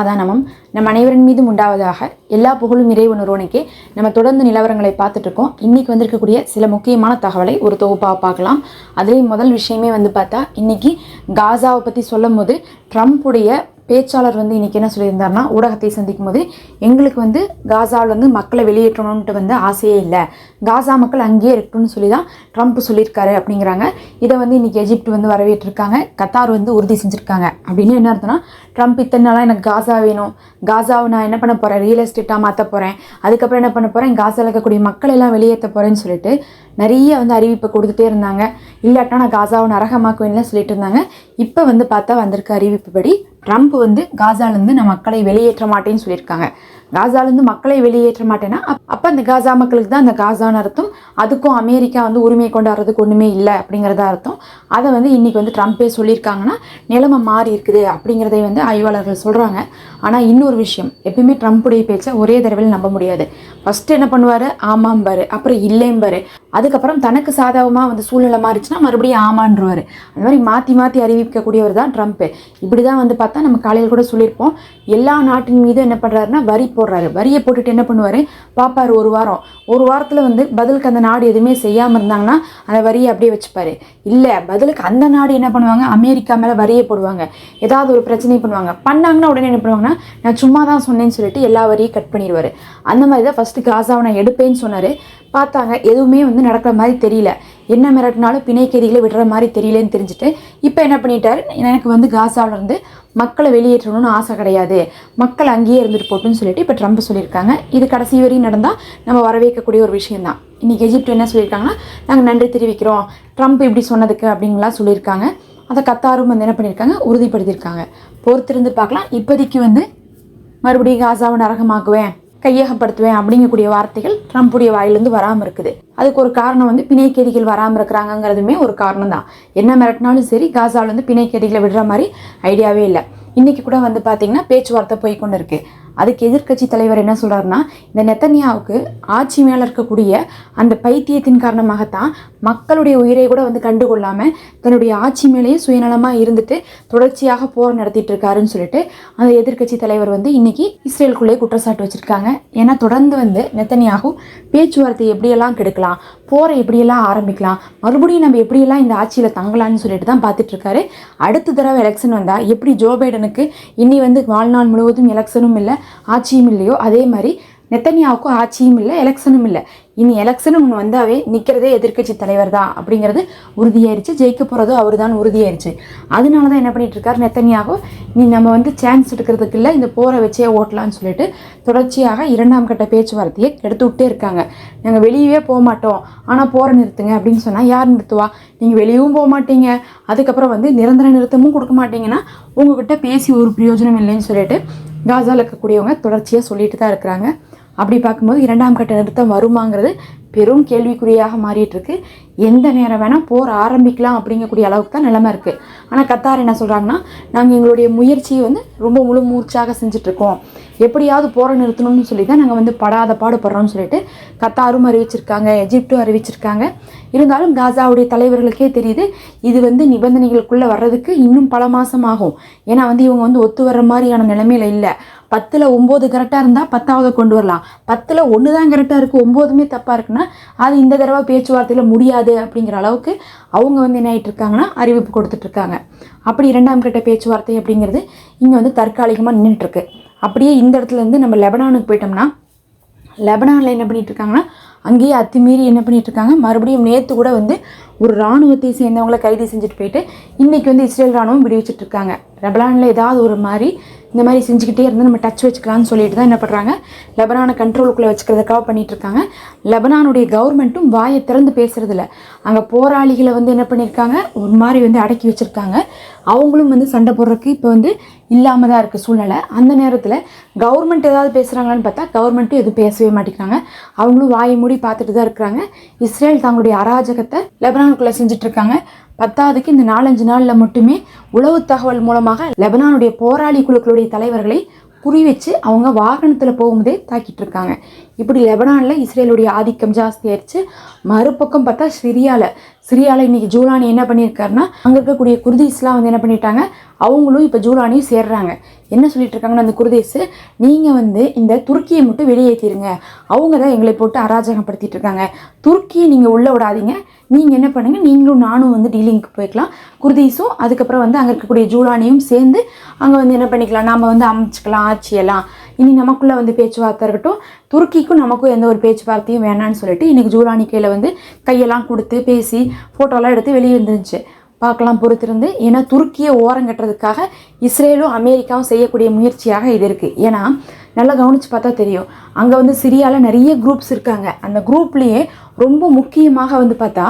சமாதானமும் நம் அனைவரின் மீதும் உண்டாவதாக எல்லா புகழும் இறைவன் ஒருவனுக்கே. நம்ம தொடர்ந்து நிலவரங்களை பார்த்துட்டு இருக்கோம் இன்றைக்கி வந்திருக்கக்கூடிய சில முக்கியமான தகவலை ஒரு தொகுப்பாக பார்க்கலாம். அதுலேயும் முதல் விஷயமே வந்து பார்த்தா இன்னைக்கு காசாவை பற்றி சொல்லும் போது ட்ரம்ப்புடைய பேச்சாளர் வந்து இன்றைக்கி என்ன சொல்லியிருந்தார்னா ஊடகத்தை சந்திக்கும் போது எங்களுக்கு வந்து காசாவிலேருந்து வந்து மக்களை வெளியேற்றணும்ன்ட்டு வந்து ஆசையே இல்லை. காசா மக்கள் அங்கேயே இருக்கணும்னு சொல்லி தான் ட்ரம்ப் சொல்லியிருக்காரு அப்படிங்கிறாங்க. இதை வந்து இன்னைக்கு எஜிப்ட் வந்து வரவேற்றிருக்காங்க. கத்தார் வந்து உறுதி செஞ்சுருக்காங்க. அப்படின்னு என்ன அர்த்தம்னா ட்ரம்ப் இத்தனை நாளாக எனக்கு காசா வேணும். காசாவை நான் என்ன பண்ண போகிறேன் ரியல் எஸ்டேட்டாக மாற்ற போகிறேன் அதுக்கப்புறம் என்ன பண்ண போகிறேன் காசாவில் இருக்கக்கூடிய மக்கள் எல்லாம் வெளியேற்ற போகிறேன்னு சொல்லிட்டு நிறைய வந்து அறிவிப்பை கொடுத்துட்டே இருந்தாங்க. இல்லாட்டினா நான் காசாவை நரகமாக்குவேன்லாம் சொல்லிட்டு இருந்தாங்க. இப்போ வந்து பார்த்தா வந்திருக்க அறிவிப்புப்படி ட்ரம்ப் வந்து காசாலேருந்து நான் மக்களை வெளியேற்ற மாட்டேன்னு சொல்லியிருக்காங்க. காசாலேருந்து மக்களை வெளியேற்ற மாட்டேன்னா அப்போ அந்த காசா மக்களுக்கு தான் அந்த காசான அர்த்தம். அதுக்கும் அமெரிக்கா வந்து உரிமை கொண்டாடுறதுக்கு ஒன்றுமே இல்லை அப்படிங்கிறத அர்த்தம். அதை வந்து இன்றைக்கி வந்து ட்ரம்ப்பே சொல்லியிருக்காங்கன்னா நிலைமை மாறி இருக்குது அப்படிங்கிறதை வந்து ஆய்வாளர்கள் சொல்கிறாங்க ஆனால் இன்னொரு விஷயம் எப்பயுமே ட்ரம்ப்புடைய பேச்சை ஒரே தடவையில் நம்ப முடியாது. ஃபஸ்ட்டு என்ன பண்ணுவார்? ஆமாம்பாரு அப்புறம் இல்லைம்பாரு. அதுக்கப்புறம் தனக்கு சாதகமாக வந்து சூழ்நிலை மாறிச்சுன்னா மறுபடியும் ஆமான்றவார். அந்த மாதிரி மாற்றி மாற்றி அறிவிக்கக்கூடியவர் தான் ட்ரம்ப்பு. இப்படி தான் வந்து பார்த்தா நம்ம காலையில் கூட சொல்லியிருப்போம். எல்லா நாட்டின் மீதும் என்ன பண்ணுறாருன்னா வரி போடுறாரு. வரியை போட்டுட்டு என்ன பண்ணுவார்? பார்ப்பார் ஒரு வாரம். ஒரு வாரத்தில் வந்து பதிலுக்கு அந்த நாடு எதுவுமே செய்யாமல் இருந்தாங்கன்னா அந்த வரியை அப்படியே வச்சுப்பார். இல்லை பதிலுக்கு அந்த நாடு என்ன பண்ணுவாங்க? அமெரிக்கா மேலே வரியை போடுவாங்க. ஏதாவது ஒரு பிரச்சனை பண்ணுவாங்க. பண்ணாங்கன்னா உடனே என்ன பண்ணுவாங்கன்னா நான் சும்மா தான் சொன்னேன்னு சொல்லிட்டு எல்லா வரியும் கட் பண்ணிடுவார். அந்த மாதிரி தான் ஃபஸ்ட்டு காசாவை நான் எடுப்பேன்னு சொன்னார். பார்த்தாங்க எதுவுமே வந்து நடக்கிற மாதிரி தெரியல. என்ன மிரட்டினாலும் பிணைக்கதிகளை விடுற மாதிரி தெரியலன்னு தெரிஞ்சுட்டு இப்போ என்ன பண்ணிட்டாரு? எனக்கு வந்து காசாவிலேருந்து மக்களை வெளியேற்றணும்னு ஆசை கிடையாது. மக்கள் அங்கேயே இருந்துட்டு போட்டுன்னு சொல்லிட்டு இப்போ ட்ரம்ப் சொல்லியிருக்காங்க. இது கடைசி வரையும் நடந்தால் நம்ம வரவேற்கக்கூடிய ஒரு விஷயந்தான் இன்றைக்கி எஜிப்ட் என்ன சொல்லியிருக்காங்கன்னா நாங்கள் நன்றி தெரிவிக்கிறோம். ட்ரம்ப் இப்படி சொன்னதுக்கு அப்படின்லாம் சொல்லியிருக்காங்க. அதை கத்தாரும் வந்து என்ன பண்ணியிருக்காங்க? உறுதிப்படுத்தியிருக்காங்க. பொறுத்திருந்து பார்க்கலாம். இப்போதைக்கு வந்து மறுபடியும் காசாவை நரகமாக்குவேன். கையகப்படுத்துவேன் அப்படிங்கக்கூடிய வார்த்தைகள் ட்ரம்ப்புடைய வாயிலிருந்து வராமல் இருக்குது. அதுக்கு ஒரு காரணம் வந்து பிணைக்கேதிகள் வராமல் இருக்கிறாங்கங்கிறதுமே ஒரு காரணம் தான் என்ன மிரட்டினாலும் சரி காசாவில் வந்து பிணைக்கேதிகளை விடுற மாதிரி ஐடியாவே இல்லை. இன்றைக்கி கூட வந்து பார்த்திங்கன்னா பேச்சுவார்த்தை போய் கொண்டு இருக்குது அதுக்கு எதிர்க்கட்சி தலைவர் என்ன சொல்கிறாருன்னா இந்த நெத்தன்யாவுக்கு ஆட்சி மேலே இருக்கக்கூடிய அந்த பைத்தியத்தின் காரணமாகத்தான் மக்களுடைய உயிரை கூட வந்து கண்டுகொள்ளாமல் தன்னுடைய ஆட்சி மேலேயே சுயநலமாக இருந்துட்டு தொடர்ச்சியாக போர் நடத்திட்டு இருக்காருன்னு சொல்லிட்டு அந்த எதிர்க்கட்சி தலைவர் வந்து இன்னைக்கு இஸ்ரேலுக்குள்ளே குற்றச்சாட்டு வச்சிருக்காங்க. ஏன்னா தொடர்ந்து வந்து நெத்தனியாகும் பேச்சுவார்த்தை எப்படியெல்லாம் கெடுக்கலாம் போரை எப்படியெல்லாம் ஆரம்பிக்கலாம் மறுபடியும் நம்ம எப்படியெல்லாம் இந்த ஆட்சியில் தங்கலாம்னு சொல்லிட்டு தான் பார்த்துட்டு இருக்காரு. அடுத்த தடவை எலெக்ஷன் வந்தால் எப்படி ஜோ பைடனுக்கு இன்னி வந்து வாழ்நாள் முழுவதும் எலெக்ஷனும் இல்லை ஆட்சியும் இல்லையோ அதே மாதிரி நெத்தனியாவுக்கும் ஆட்சியும் இல்லை எலெக்ஷனும் இல்லை. இனி எலெக்ஷன் ஒன்று வந்தாவே நிற்கிறதே எதிர்க்கட்சி தலைவர் தான் அப்படிங்கிறது உறுதியாயிருச்சு. ஜெயிக்க போகிறதும் அவர் தான் உறுதியாயிருச்சு. அதனால தான் என்ன பண்ணிட்டு இருக்காரு நீ நம்ம வந்து சான்ஸ் எடுக்கிறதுக்கு இல்லை இந்த போரை வச்சே ஓட்டலாம்னு சொல்லிட்டு தொடர்ச்சியாக இரண்டாம் கட்ட பேச்சுவார்த்தையை எடுத்து விட்டே இருக்காங்க. நாங்கள் வெளியவே போக மாட்டோம். ஆனால் போரை நிறுத்துங்க அப்படின்னு சொன்னால் யார் நிறுத்துவா? நீங்கள் வெளியவும் போக மாட்டீங்க. அதுக்கப்புறம் வந்து நிரந்தர நிறுத்தமும் கொடுக்க மாட்டீங்கன்னா உங்ககிட்ட பேசி ஒரு பிரயோஜனம் இல்லைன்னு சொல்லிட்டு காசாவில் இருக்கக்கூடியவங்க தொடர்ச்சியாக சொல்லிட்டு தான் இருக்கிறாங்க. அப்படி பார்க்கும்போது இரண்டாம் கட்ட நிறுத்தம் வருமாங்கிறது பெரும் கேள்விக்குறியாக மாறிட்டுருக்கு. எந்த நேரம் வேணால் போர் ஆரம்பிக்கலாம் அப்படிங்கக்கூடிய அளவுக்கு தான் நிலமை இருக்குது ஆனால் கத்தார் என்ன சொல்கிறாங்கன்னா நாங்கள் எங்களுடைய முயற்சியை வந்து ரொம்ப முழு மூர்ச்சாக செஞ்சுட்ருக்கோம் எப்படியாவது போரை நிறுத்தணும்னு சொல்லி தான் நாங்கள் வந்து படாத பாடுபடுறோம்னு சொல்லிட்டு கத்தாரும் அறிவிச்சிருக்காங்க எஜிப்டும் அறிவிச்சிருக்காங்க. இருந்தாலும் காசாவுடைய தலைவர்களுக்கே தெரியுது இது வந்து நிபந்தனைகளுக்குள்ளே வர்றதுக்கு இன்னும் பல மாதம் ஆகும். ஏன்னா வந்து இவங்க வந்து ஒத்து வர்ற மாதிரியான நிலைமையில் இல்லை. பத்தில் ஒம்பது கரெக்டாக இருந்தால் பத்தாவது கொண்டு வரலாம். பத்தில் ஒன்று தான் கரெக்டாக இருக்குது ஒம்போதுமே தப்பாக இருக்குன்னா அது இந்த தடவை பேச்சுவார்த்தையில் முடியாது அப்படிங்கிற அளவுக்கு அவங்க வந்து என்ன ஆயிட்டு இருக்காங்கன்னா அறிவிப்பு கொடுத்துட்ருக்காங்க அப்படி இரண்டாம் கட்ட பேச்சுவார்த்தை அப்படிங்கிறது இங்கே வந்து தற்காலிகமாக நின்றுட்டுருக்கு அப்படியே இந்த இடத்துல இருந்து நம்ம லெபனானுக்கு போயிட்டோம்னா லெபனானில் என்ன பண்ணிட்டு இருக்காங்கன்னா அங்கேயே அத்துமீறி என்ன பண்ணிட்டு இருக்காங்க? மறுபடியும் நேற்று கூட வந்து ஒரு இராணுவத்தை சேர்ந்தவங்களை கைது செஞ்சுட்டு போயிட்டு இன்றைக்கி வந்து இஸ்ரேல் இராணுவம் விடுவிச்சிட்டு இருக்காங்க. லெபனானில் ஏதாவது ஒரு மாதிரி இந்த மாதிரி செஞ்சுக்கிட்டே இருந்து நம்ம டச் வச்சுக்கலாம்னு சொல்லிட்டு தான் என்ன பண்ணுறாங்க லெபனானை கண்ட்ரோலுக்குள்ளே வச்சுக்கிறதுக்காக பண்ணிட்டு இருக்காங்க. லெபனானுடைய கவர்மெண்ட்டும் வாயை திறந்து பேசுகிறதில்ல அங்கே போராளிகளை வந்து என்ன பண்ணியிருக்காங்க ஒரு மாதிரி வந்து அடக்கி வச்சுருக்காங்க. அவங்களும் வந்து சண்டை போடுறதுக்கு இப்போ வந்து இல்லாமல் தான் இருக்குது சூழ்நிலை. அந்த நேரத்தில் கவர்மெண்ட் ஏதாவது பேசுகிறாங்களான்னு பார்த்தா கவர்மெண்ட்டும் எதுவும் பேசவே மாட்டேங்கிறாங்க. அவங்களும் வாயை மூடி பார்த்துட்டு தான் இருக்கிறாங்க. இஸ்ரேல் தங்களுடைய அராஜகத்தை லெபனானுக்குள்ளே செஞ்சுட்ருக்காங்க பத்தாவதுக்கு இந்த நாலஞ்சு நாளில் மட்டுமே உளவு தகவல் மூலமாக லெபனானுடைய போராளி குழுக்களுடைய தலைவர்களை குறி வச்சு அவங்க வாகனத்தில் போகும்போதே தாக்கிட்டு இருக்காங்க. இப்படி லெபனானில் இஸ்ரேலுடைய ஆதிக்கம் ஜாஸ்தி ஆயிடுச்சு. மறுபக்கம் பார்த்தா சிரியாவில் சிரியாவில் இன்னைக்கு ஜூலானி என்ன பண்ணியிருக்காருன்னா அங்கே இருக்கக்கூடிய குர்தீஸ்லாம் வந்து என்ன பண்ணிட்டாங்க அவங்களும் இப்போ ஜூலானியும் சேர்றாங்க. என்ன சொல்லிட்டு இருக்காங்கன்னா அந்த குர்தீஸு நீங்கள் வந்து இந்த துருக்கியை மட்டும் வெளியேற்றிருங்க அவங்க தான் எங்களை போட்டு அராஜகப்படுத்திட்டு இருக்காங்க. துருக்கியை நீங்கள் உள்ளே விடாதீங்க. நீங்கள் என்ன பண்ணுங்கள் நீங்களும் நானும் வந்து டீலிங்க்கு போய்க்கலாம். குர்தீஸும் அதுக்கப்புறம் வந்து அங்கே இருக்கக்கூடிய ஜூலானியும் சேர்ந்து அங்கே வந்து என்ன பண்ணிக்கலாம் நாம் வந்து அமைச்சிக்கலாம் ஆட்சியெல்லாம். இனி நமக்குள்ளே வந்து பேச்சுவார்த்தை இருக்கட்டும். துருக்கிக்கும் நமக்கும் எந்த ஒரு பேச்சுவார்த்தையும் வேணான்னு சொல்லிட்டு இன்றைக்கி ஜூலானி கையில் வந்து கையெல்லாம் கொடுத்து பேசி ஃபோட்டோலாம் எடுத்து வெளியே வந்துருந்துச்சு பார்க்கலாம் பொறுத்திருந்து. ஏன்னா துருக்கியை ஓரம் கட்டுறதுக்காக இஸ்ரேலும் அமெரிக்காவும் செய்யக்கூடிய முயற்சியாக இது இருக்குது ஏன்னா நல்லா கவனித்து பார்த்தா தெரியும். அங்கே வந்து சிரியாவில் நிறைய குரூப்ஸ் இருக்காங்க. அந்த குரூப்லேயே ரொம்ப முக்கியமாக வந்து பார்த்தா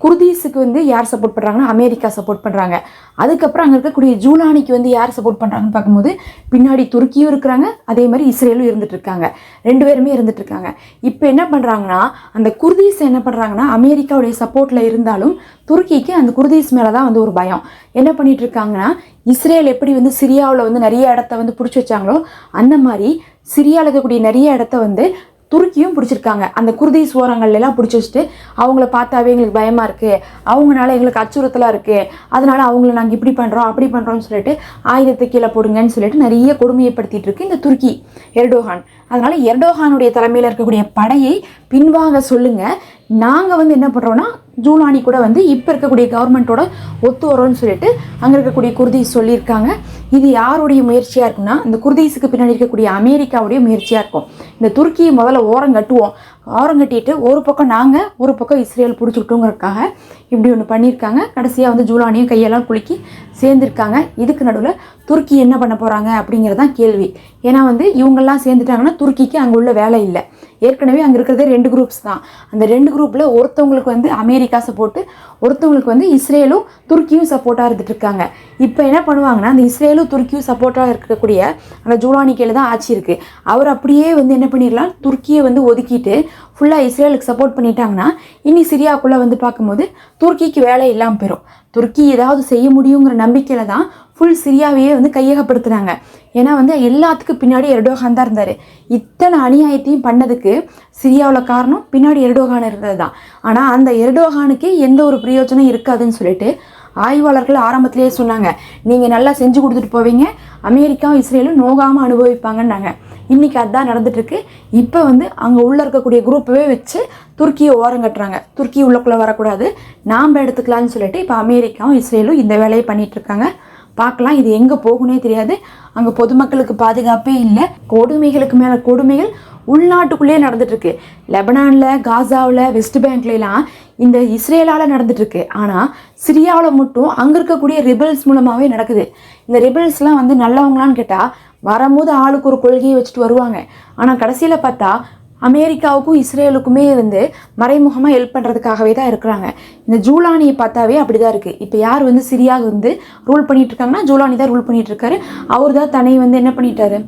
குர்தீஸுக்கு வந்து யார் சப்போர்ட் பண்ணுறாங்கன்னா அமெரிக்கா சப்போர்ட் பண்ணுறாங்க அதுக்கப்புறம் அங்கே இருக்கக்கூடிய ஜூலானிக்கு வந்து யார் சப்போர்ட் பண்ணுறாங்கன்னு பார்க்கும்போது பின்னாடி துருக்கியும் இருக்கிறாங்க அதே மாதிரி இஸ்ரேலும் இருந்துகிட்ருக்காங்க ரெண்டு பேருமே இருந்துகிட்ருக்காங்க இப்போ என்ன பண்ணுறாங்கன்னா அந்த குர்தீஸ் என்ன பண்ணுறாங்கன்னா அமெரிக்காவுடைய சப்போர்ட்டில் இருந்தாலும் துருக்கிக்கு அந்த குர்தீஸ் மேலே தான் வந்து ஒரு பயம். என்ன பண்ணிகிட்ருக்காங்கன்னா இஸ்ரேல் எப்படி வந்து சிரியாவில் வந்து நிறைய இடத்த வந்து பிடிச்சி வச்சாங்களோ அந்த மாதிரி சிரியாவில் இருக்கக்கூடிய நிறைய இடத்த வந்து துருக்கியும் பிடிச்சிருக்காங்க. அந்த குருதி ஓரங்கள்ல பிடிச்சி வச்சுட்டு அவங்கள பார்த்தாவே எங்களுக்கு பயமாக இருக்குது அவங்கனால எங்களுக்கு அச்சுறுத்தலாக இருக்குது அதனால் அவங்கள நாங்கள் இப்படி பண்ணுறோம் அப்படி பண்ணுறோம்னு சொல்லிட்டு ஆயுதத்தை கீழே போடுங்கன்னு சொல்லிட்டு நிறைய கொடுமையைப்படுத்திட்டு இருக்கு இந்த துருக்கி எர்டோகான். அதனால் எர்டோகானுடைய தலைமையில் இருக்கக்கூடிய படையை பின்வாங்க சொல்லுங்கள் நாங்கள் வந்து என்ன பண்ணுறோன்னா ஜூலானி கூட வந்து இப்போ இருக்கக்கூடிய கவர்மெண்ட்டோட ஒத்து வரோம்னு சொல்லிட்டு அங்கே இருக்கக்கூடிய குர்தீஸ் சொல்லியிருக்காங்க. இது யாருடைய முயற்சியாக இருக்கும்னா இந்த குர்தீஸுக்கு பின்னாடி இருக்கக்கூடிய அமெரிக்காவுடைய முயற்சியாக இருக்கும். இந்த துருக்கியை முதல்ல ஓரம் கட்டுவோம். ஓரம் கட்டிட்டு ஒரு பக்கம் நாங்கள் ஒரு பக்கம் இஸ்ரேல் பிடிச்சிக்கிட்டோங்கிறதுக்காக இப்படி ஒன்று பண்ணியிருக்காங்க. கடைசியாக வந்து ஜூலானியும் கையெல்லாம் குலுக்கி சேர்ந்துருக்காங்க. இதுக்கு நடுவில் துருக்கி என்ன பண்ண போகிறாங்க அப்படிங்கிறது தான் கேள்வி. ஏன்னா வந்து இவங்கெல்லாம் சேர்ந்துட்டாங்கன்னா துருக்கிக்கு அங்கே உள்ள வேலை இல்லை. ஏற்கனவே அங்கே இருக்கிறதே ரெண்டு குரூப்ஸ் தான். அந்த ரெண்டு குரூப்பில் ஒருத்தவங்களுக்கு வந்து அமெரிக்கா சப்போர்ட்டு ஒருத்தவங்களுக்கு வந்து இஸ்ரேலும் துருக்கியும் சப்போர்ட்டாக இருந்துட்டு இருக்காங்க இப்போ என்ன பண்ணுவாங்கன்னா அந்த இஸ்ரேலும் துருக்கியும் சப்போர்ட்டாக இருக்கக்கூடிய அந்த ஜூலானி தான் ஆட்சி இருக்குது அவர் அப்படியே வந்து என்ன பண்ணிடலாம் துருக்கியை வந்து ஒதுக்கிட்டு ஃபுல்லாக இஸ்ரேலுக்கு சப்போர்ட் பண்ணிட்டாங்கன்னா இனி சிரியாக்குள்ளே வந்து பார்க்கும்போது துருக்கிக்கு வேலை இல்லாமல் போயிடும் துருக்கி ஏதாவது செய்ய முடியுங்கிற நம்பிக்கையில் தான் ஃபுல் சிரியாவையே வந்து கையகப்படுத்துனாங்க. ஏன்னா வந்து எல்லாத்துக்கும் பின்னாடி எர்டோகான் தான் இருந்தார். இத்தனை அநியாயத்தையும் பண்ணதுக்கு சிரியாவில் காரணம் பின்னாடி எர்டோகான் இருந்தது தான் ஆனால் அந்த எர்டோகானுக்கே எந்த ஒரு பிரயோஜனம் இருக்காதுன்னு சொல்லிட்டு ஆய்வாளர்கள் ஆரம்பத்திலேயே சொன்னாங்க. நீங்கள் நல்லா செஞ்சு கொடுத்துட்டு போவீங்க. அமெரிக்காவும் இஸ்ரேலும் நோகாமல் அனுபவிப்பாங்கன்னாங்க. இன்றைக்கி அதுதான் நடந்துட்டுருக்கு. இப்போ வந்து அங்கே உள்ளே இருக்கக்கூடிய குரூப்பவே வச்சு துருக்கியை ஓரம் கட்டுறாங்க. துருக்கி உள்ளக்குள்ளே வரக்கூடாது. நாம் எடுத்துக்கலாம்னு சொல்லிட்டு இப்போ அமெரிக்காவும் இஸ்ரேலும் இந்த வேலையை பண்ணிகிட்ருக்காங்க இருக்காங்க பார்க்கலாம். இது எங்கே போகுனே தெரியாது. அங்கே பொதுமக்களுக்கு பாதுகாப்பே இல்லை. கொடுமைகளுக்கு மேலே கொடுமைகள் உள்நாட்டுக்குள்ளேயே நடந்துட்டுருக்கு. லெபனானில் காசாவில் வெஸ்ட் பேங்க்லாம் இந்த இஸ்ரேலால் நடந்துட்டுருக்கு. ஆனால் சிரியாவில் மட்டும் அங்கே இருக்கக்கூடிய ரிபல்ஸ் மூலமாகவே நடக்குது. இந்த ரிபல்ஸ்லாம் வந்து நல்லவங்களான்னு கேட்டால் வரும்போது ஆளுக்கு ஒரு கொள்கையை வச்சுட்டு வருவாங்க. ஆனால் கடைசியில் பார்த்தா அமெரிக்காவுக்கும் இஸ்ரேலுக்குமே வந்து மறைமுகமாக ஹெல்ப் பண்ணுறதுக்காகவே தான் இருக்கிறாங்க. இந்த ஜூலானியை பார்த்தாவே அப்படி தான் இருக்குது இப்போ யார் வந்து சிரியாக வந்து ரூல் பண்ணிகிட்டு இருக்காங்கன்னா ஜூலானி தான் ரூல் பண்ணிகிட்டு இருக்காரு. அவர் தான் தன்னை வந்து என்ன பண்ணிட்டாரு?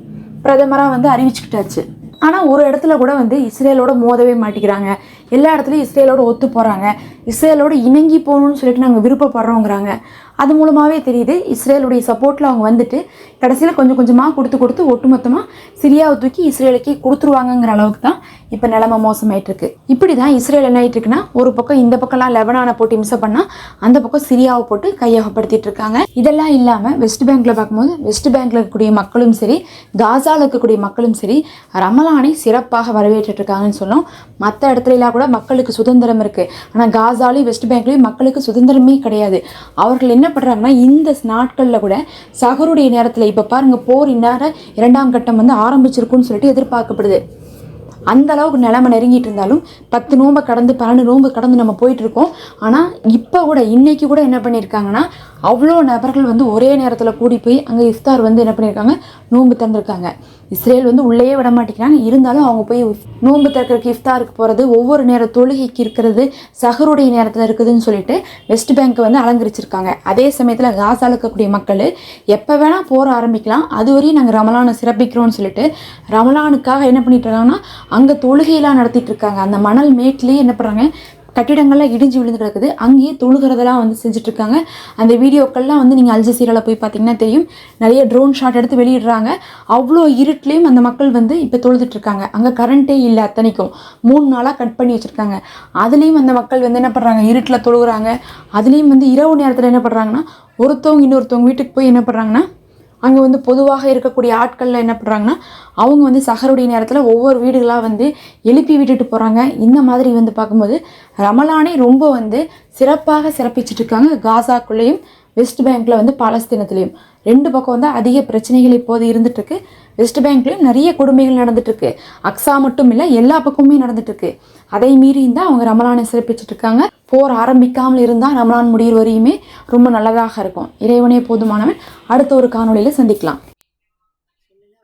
பிரதமராக வந்து அறிவிச்சுக்கிட்டாச்சு. ஆனால் ஒரு இடத்துல கூட வந்து இஸ்ரேலோட மோதவே மாட்டேங்கிறாங்க எல்லா இடத்துலையும் இஸ்ரேலோட ஒத்து போகிறாங்க இஸ்ரேலோட இணங்கி போகணும்னு சொல்லிட்டு நாங்கள் விருப்பப்படுறோங்கிறாங்க. அது மூலமாகவே தெரியுது இஸ்ரேலுடைய சப்போர்ட்டில் அவங்க வந்துட்டு கடைசியில் கொஞ்சம் கொஞ்சமாக கொடுத்து கொடுத்து ஒட்டுமொத்தமாக சிரியாவை தூக்கி இஸ்ரேலுக்கே கொடுத்துருவாங்கங்கிற அளவுக்கு தான் இப்போ நிலமை மோசமாயிட்டு இருக்கு இப்படி தான் இஸ்ரேல் என்ன ஆகிட்டு இருக்குன்னா ஒரு பக்கம் இந்த பக்கம்லாம் லெபனானை போட்டு இம்சை பண்ணால் அந்த பக்கம் சிரியாவை போட்டு கையகப்படுத்திட்டு இருக்காங்க. இதெல்லாம் இல்லாமல் வெஸ்ட் பேங்கில் பார்க்கும்போது வெஸ்ட் பேங்கில் இருக்கக்கூடிய மக்களும் சரி காசாவில் இருக்கக்கூடிய மக்களும் சரி ரமலானை சிறப்பாக வரவேற்றுட்டு இருக்காங்கன்னு சொல்லணும். மற்ற இடத்துலலாம் கூட மக்களுக்கு சுதந்திரம் இருக்குது ஆனால் காசாலையும் வெஸ்ட் பேங்க்லையும் மக்களுக்கு சுதந்திரமே கிடையாது. அவர்கள் என்ன பண்ணுறாங்கன்னா இந்த நாட்களில் கூட சகருடைய நேரத்தில் இப்போ பாருங்க போர் இந்நேரம் இரண்டாம் கட்டம் வந்து ஆரம்பிச்சிருக்குன்னு சொல்லிட்டு எதிர்பார்க்கப்படுது. அந்த அளவுக்கு நிலைமை நெருங்கிட்டு இருந்தாலும் பத்து நோம்பை கடந்து பன்னெண்டு நோம்பு கடந்து நம்ம போயிட்டு இருக்கோம். ஆனால் இப்போ கூட இன்னைக்கு கூட என்ன பண்ணியிருக்காங்கன்னா அவ்வளோ நபர்கள் வந்து ஒரே நேரத்தில் கூடி போய் அங்கே இஃப்தார் வந்து என்ன பண்ணியிருக்காங்க நோன்பு திறந்துருக்காங்க. இஸ்ரேல் வந்து உள்ளேயே விட மாட்டேங்கிறாங்க. இருந்தாலும் அவங்க போய் நோன்பு திறக்கிறதுக்கு இஃப்தாருக்கு போகிறது ஒவ்வொரு நேர தொழுகைக்கு இருக்கிறது சஹருடைய நேரத்தில் இருக்குதுன்னு சொல்லிட்டு வெஸ்ட் பேங்க்கை வந்து அலங்கரிச்சிருக்காங்க. அதே சமயத்தில் காசால இருக்கக்கூடிய மக்கள் எப்போ வேணால் போற ஆரம்பிக்கலாம். அது வரையும் நாங்கள் ரமலானை சிறப்பிக்கிறோம்னு சொல்லிட்டு ரமலானுக்காக என்ன பண்ணிட்டு இருக்காங்கன்னா அங்கே தொழுகையெல்லாம் நடத்திட்டு இருக்காங்க. அந்த மணல் மேட்லேயே என்ன பண்ணுறாங்க கட்டிடங்கள்லாம் இடிஞ்சு விழுந்து கிடக்குது. அங்கேயே தொழுகிறதெல்லாம் வந்து செஞ்சுட்டு இருக்காங்க அந்த வீடியோக்கள்லாம் வந்து நீங்கள் அல்ஜசீரால போய் பார்த்தீங்கன்னா தெரியும். நிறைய ட்ரோன் ஷாட் எடுத்து வெளியிடுறாங்க. அவ்வளோ இருட்லேயும் அந்த மக்கள் வந்து இப்போ தொழுதுட்ருக்காங்க. அங்கே கரண்ட்டே இல்லை அத்தனைக்கும். மூணு நாளாக கட் பண்ணி வச்சுருக்காங்க. அதுலேயும் அந்த மக்கள் வந்து என்ன பண்ணுறாங்க இருட்டில் தொழுகிறாங்க. அதுலேயும் வந்து இரவு நேரத்தில் என்ன பண்ணுறாங்கன்னா ஒருத்தவங்க இன்னொருத்தவங்க வீட்டுக்கு போய் என்ன பண்ணுறாங்கன்னா அங்கே வந்து பொதுவாக இருக்கக்கூடிய ஆட்களில் என்ன பண்ணுறாங்கன்னா அவங்க வந்து சகருடைய நேரத்தில் ஒவ்வொரு வீடுகளாக வந்து எழுப்பி விட்டுட்டு போகிறாங்க இந்த மாதிரி வந்து பார்க்கும்போது ரமலானை ரொம்ப வந்து சிறப்பாக சிறப்பிச்சுட்டு இருக்காங்க. காசாக்குள்ளேயும் வெஸ்ட் பேங்க்கில் வந்து பாலஸ்தீனத்துலேயும். ரெண்டு பக்கம் வந்து அதிக பிரச்சனைகள் இப்போது இருந்துகிட்ருக்கு வெஸ்ட் பேங்க்லேயும் நிறைய கொடுமைகள் நடந்துட்டுருக்கு அக்ஸா மட்டும் இல்லை எல்லா பக்கமுமே நடந்துட்டுருக்கு அதை மீறி இருந்தால் அவங்க ரமலானை சிறப்பிச்சுட்டு இருக்காங்க போர் ஆரம்பிக்காமல் இருந்தால் ரமலான் முடிகிற வரையுமே ரொம்ப நல்லதாக இருக்கும். இறைவனே போதுமானவன். அடுத்த ஒரு காணொளியில் சந்திக்கலாம்.